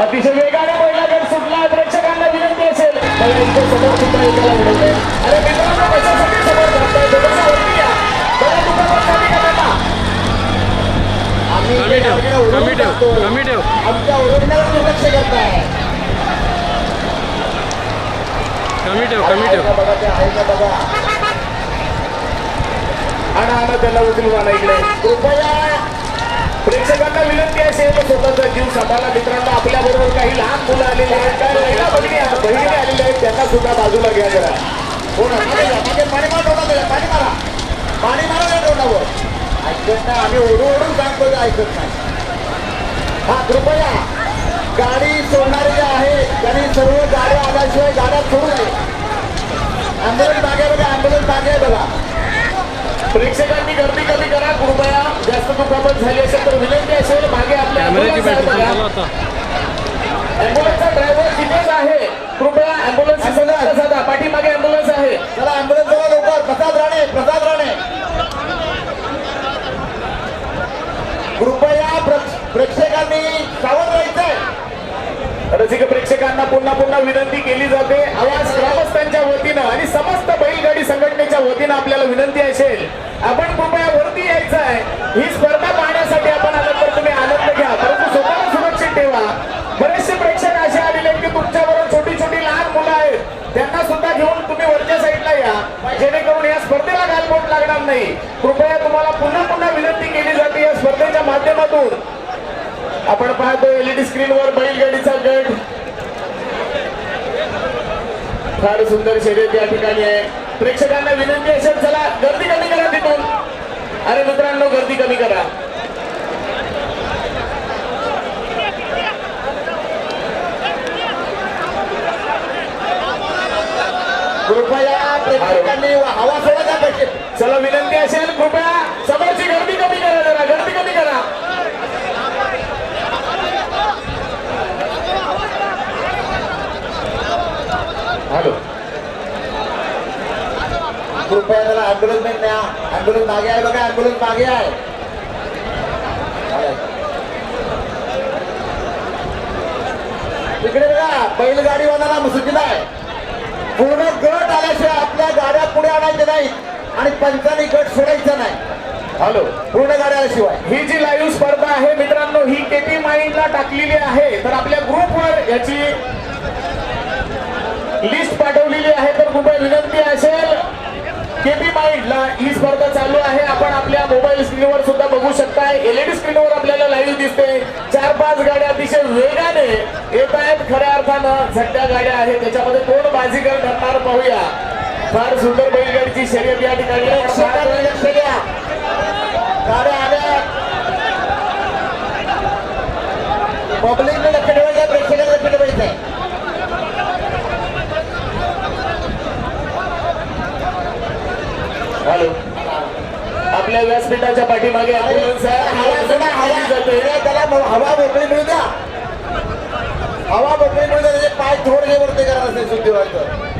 अतिशय वेगाने पहिला गट सुटला. प्रेक्षकांना विनंती असेल. समोर सुद्धा एकाला उडवलंय अरे मित्रांनो कशासाठी समोर करताय. आम्ही कमी ठेव, कमी ठेव, टाकतोय. कमी ठेव. आमच्या ओरडण्यावर दुर्लक्ष करताय कमी ठेव आहे कमी ठेव. का बघा ते आहे का बघा? आणा आणा त्याला उचलून आणा इकडे कृपया प्रेक्षकांना विनंती आहे सेवा स्वतःचा जीव सांभाळा. मित्रांनो आपल्या बरोबर काही लहान मुलं आलेली आहेत. काय महिला बहिणी बहिणी आलेल्या आहेत. त्यांना सुद्धा बाजूला घ्या जरा. कोण? पाणी मारा पाणी मारा. पाणी मारा या तोंडावर ऐकत नाही. आम्ही ओढू ओढून सांगतो ऐकत नाही. हा कृपया. गाडी सोडणारे जे आहे त्यांनी सर्व गाड्या आल्याशिवाय गाड्या सोडू नये. ॲम्ब्युलन्स मागे बघा. ॲम्ब्युलन्स मागे आहे बघा प्रेक्षकांनी गर्दी कमी करा कृपया जास्त दुखापत झाली असेल तर विनंती असेल मागे आपल्या कॅमेऱ्याची ambulance बॅटरी आहे चालू बघा. आता ॲम्ब्युलन्सचा ड्रायव्हर तिथेच आहे कृपया ॲम्ब्युलन्स सगळ्यात साधा पाठीमागे ॲम्ब्युलन्स आहे चला ॲम्ब्युलन्स जवळ लवकर प्रसाद राणे प्रसाद राणे कृपया प्रेक्षकांनी सावध राहायचंय. रसिक प्रेक्षकांना पुन्हा पुन्हा विनंती केली जाते. आवाज ग्रामस्थांच्या वतीनं आणि समस्त बैलगाडी संघटनेच्या वतीनं आपल्याला विनंती असेल आपण कृपया वरती यायचं आहे ही स्पर्धा पाहण्यासाठी आपण आलं तर तुम्ही आनंद घ्या. परंतु स्वतःला सुरक्षित ठेवा. बरेचसे प्रेक्षक असे आलेले की तुमच्याबरोबर छोटी छोटी लहान मुलं आहेत. त्यांना सुद्धा घेऊन तुम्ही वरच्या साईडला या. जेणेकरून या स्पर्धेला गालबोट लागणार नाही. पाहतो एलईडी स्क्रीनवर बैलगाडीचा गट. फार सुंदर शर्यत या ठिकाणी आहे. प्रेक्षकांना विनंती असेल चला गर्दी कमी करा तिथून. अरे मित्रांनो गर्दी कमी करा. कृपया प्रेक्षकांनी हवा सोडायचा पाहिजे चला विनंती असेल कृपया समोरची गर्दी कमी करा जरा गर्दी कमी करा हॅलो कृपया ॲम्ब्युलन्समध्ये न्या. ॲम्ब्युलन्स मागे आहे बघा ॲम्ब्युलन्स मागे आहे. इकडे बघा बैलगाडीवाल्याला सूचना आहे. पूर्ण गट आल्याशिवाय आपल्या गाड्या पुढे आणायच्या नाहीत. आणि पंचानी गट सोडायचा नाही. हॅलो. पूर्ण गाड्या आल्याशिवाय. ही जी लाईव्ह स्पर्धा आहे मित्रांनो ही केपी माइंडला टाकलेली आहे. तर आपल्या ग्रुपवर याची लिस्ट पाठवलेली आहे. तर कृपया विनंती असेल. केपी माइंडला ही स्पर्धा चालू आहे. आपण आपल्या मोबाईल स्क्रीनवर सुद्धा बघू शकताय. एलईडी स्क्रीनवर आपल्याला लाईव्ह दिसते. चार पाच गाड्या अतिशय वेगाने येत आहेत. खऱ्या अर्थानं झट्ट्या गाड्या आहेत. त्याच्यामध्ये कोण बाजीगर ठरणार पाहूया. फार सुंदर बैलगाडीची शर्यत या ठिकाणी. गाड्या आल्या. पब्लिकने लक्ष ठेवायचं प्रेक्षकांना लक्ष ठेवायचं आहे हॅलो आपल्या व्यासपीठाच्या पाठीमागे. त्याला हवा मोकळी मिळू द्या. हवा मोकळी मिळू द्या त्याचे पाय थोडे वरती करा असेल शुद्धीवाचं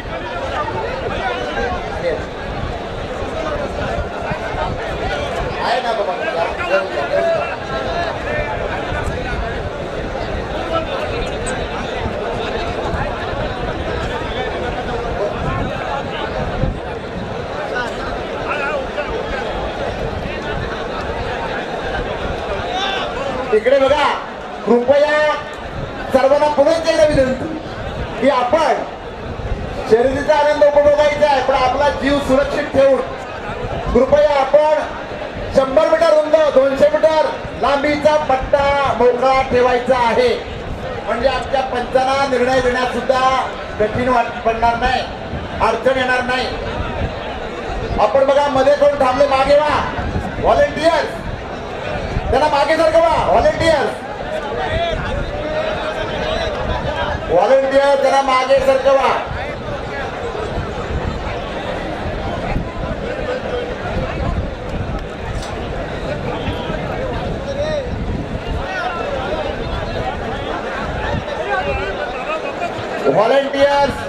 इकडे बघा. कृपया सर्वांना पुन्हा एकदा विनंती की आपण शर्यतीचा आनंद उपभोगायचा आहे पण आपला जीव सुरक्षित ठेवून. कृपया आपण शंभर मीटर रुंद दोनशे मीटर लांबीचा पट्टा मोकळा ठेवायचा आहे. म्हणजे आमच्या पंचांना निर्णय देण्यात सुद्धा कठीण वाट पडणार नाही अडचण येणार नाही. आपण बघा मध्ये कोण थांबले मागे वा. व्हॉलेंटियर मागे सारखं वा व्हॉलेंटियर्स व्हॉलेंटियर त्यांना मागे सारखं बा. व्हॉलेंटियर्स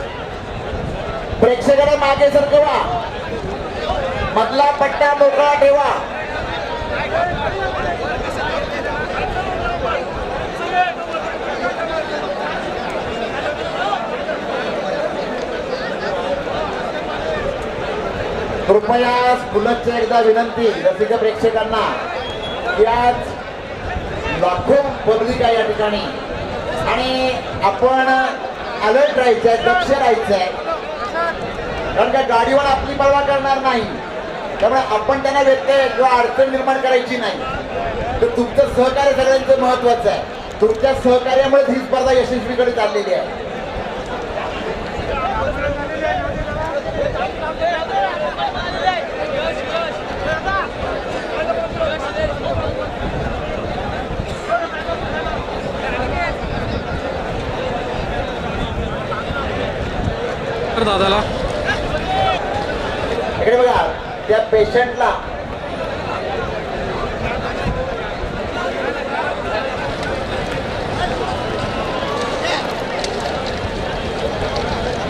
प्रेक्षकांना मागे सरकवा मधला पट्टा मोकळा ठेवा. कृपया पुनश्च एकदा विनंती रसिक प्रेक्षकांना की आज लाखो पब्लिक आहे या ठिकाणी. आणि आपण अलर्ट राहायचंय दक्ष राहायचं आहे कारण का गाडीवर आपली परवा करणार नाही. त्यामुळे आपण त्यांना व्यत्यय किंवा अडचण निर्माण करायची नाही. तर तुमचं सहकार्य सगळ्यांचं महत्वाचं आहे. तुमच्या सहकार्यामुळे ही स्पर्धा यशस्वीकडे चाललेली आहे. दादाला. इकडे बघा त्या पेशंटला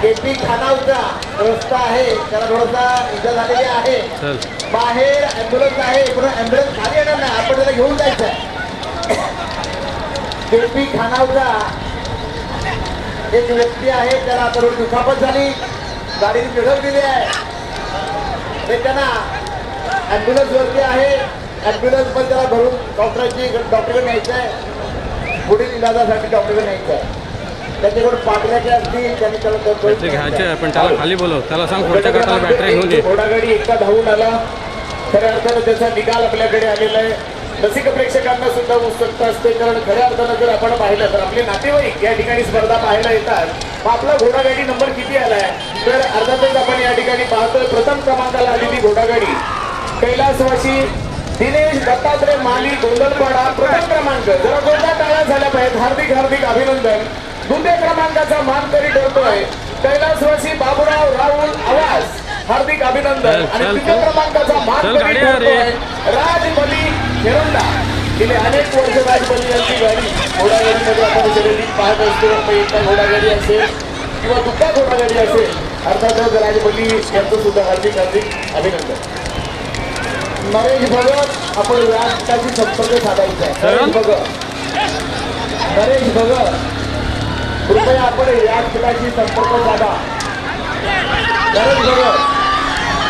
केपी खानावचा रस्ता आहे. त्याला थोडासा इजा झालेली आहे. बाहेर ऍम्ब्युलन्स आहे. पण ऍम्ब्युलन्स खाली येणार नाही. आपण त्याला घेऊन जायचं आहे केपी खानावचा एक व्यक्ती आहे त्याला थोडी दुखापत झाली. गाडीने धडक आहे. ते त्यांना ॲम्ब्युलन्स वरती आहे. ॲम्ब्युलन्स पण त्याला भरून डॉक्टरांची डॉक्टरकडे न्यायचं आहे. पुढील इलाजासाठी डॉक्टरकडे न्यायचं आहे. त्याच्याकडून पाठल्याचे असतील त्यांनी त्याला घ्यायचे पण त्याला खाली बोलव. त्याला सांग पुढच्या गटाला बॅटरी घेऊन घोडागाडी एकदा धावून आला. खऱ्या अर्थानं त्याचा निकाल आपल्याकडे आलेला आहे. रसिक प्रेक्षकांना सुद्धा उत्सुकता असते कारण खऱ्या अर्थानं जर आपण पाहिलं तर आपले नातेवाईक या ठिकाणी स्पर्धा पाहायला येतात. मग आपला घोडागाडी नंबर किती आलाय? तर अर्थातच आपण या ठिकाणी पाहतोय प्रथम क्रमांकाला आलेली घोडागाडी. कैलासवासी दिनेश दत्तात्रय माली गोंदलपाडा प्रथम क्रमांक. जरा गोंधळ टाळ्या झाल्या पाहिजेत. हार्दिक हार्दिक अभिनंदन. दुसऱ्या क्रमांकाचा मान मानकरी ठरतोय. कैलासवासी बाबूराव राहुल आवाज हार्दिक अभिनंदन. आणि. क्रमांकाचा मानकरी राजबली हिरंडा गेले अनेक वर्ष राजबली यांची गाडी घोडागाडीमध्ये आपण शर्यतीत पाहत असतो. घोडागाडी असेल किंवा दुसऱ्या घोडागाडी असेल अर्थातच राजबली यांचं सुद्धा हार्दिक हार्दिक अभिनंदन. नरेश भगत आपण व्यासपीठाशी संपर्क साधायचा आहे? नरेश भगत. नरेश भगत कृपया आपण व्यासपीठाशी संपर्क साधा. नरेश भगत.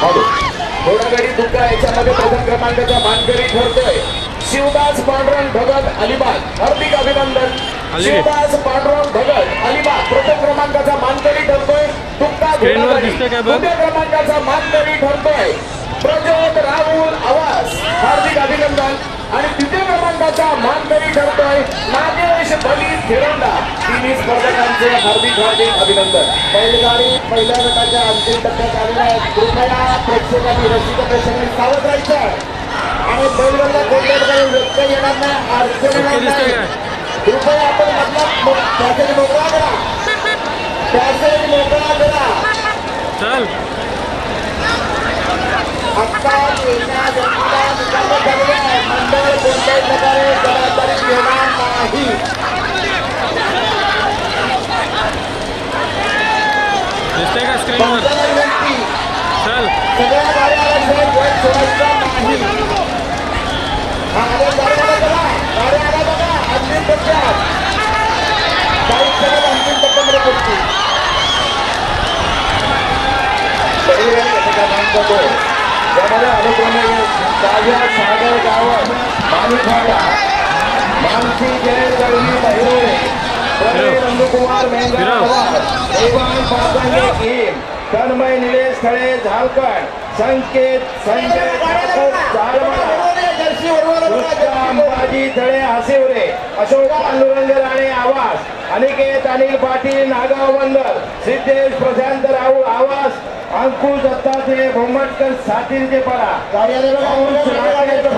घोडागाडी याच्यामध्ये प्रथम क्रमांकाचा मानकरी ठरतोय. शिवदास पांडुरंग भगत अलिबाग. हार्दिक अभिनंदन. शिवदास पांडुरंग भगत अलिबाग. प्रथम क्रमांकाचा मानकरी ठरतोय. स्क्रीनवर घोडागाडी? दुसऱ्या क्रमांकाचा मानकरी ठरतोय. प्रज्योत राहुल आवास हार्दिक अभिनंदन. आणि तृतीय हार्दिक अभिनंदन. बैलगाडी पहिल्या गटाच्या अंतिम टप्प्यात आलेल्या आहेत. कृपया प्रेक्षकांनी रसिक प्रेक्षकांनी सावध राहायचं. आणि बैलगाडीला कोणत्या ठिकाणी व्यत्यय येणार नाही अडचण येणार नाही. कृपया आपण मधला पॅसेज मोकळा करा. पॅसेज मोकळा करा. चल. झालेले आहे मंडळ कोणत्याही प्रकारे जबाबदारी घेणार नाही दिसतंय का स्क्रीनवर पंचाला विनंती चल सगळ्या गाड्या आल्याशिवाय वेळ सोडायचा नाही हा आल्या गाड्या आल्या बघा गाड्या आल्या बघा अंतिम टप्प्यात काही क्षणात अंतिम टप्प्यामध्ये पोहोचतील पहिल्या घटकांचा तो यामध्ये अनुक्रमे ताज्या सागर गावत मानूठाडा मानसी जय दळवी बहिरोळे मेंगा तन्मय निलेश खळे संकेत संजय अंबाजी हसेवरे अशोक पांडुरंग राणे आवास अनिकेत अनिल पाटील नागाव बंदर सिद्धेश प्रशांत राहुल आवास अंकुश दत्तात्रय भोमटकर आल्या बघा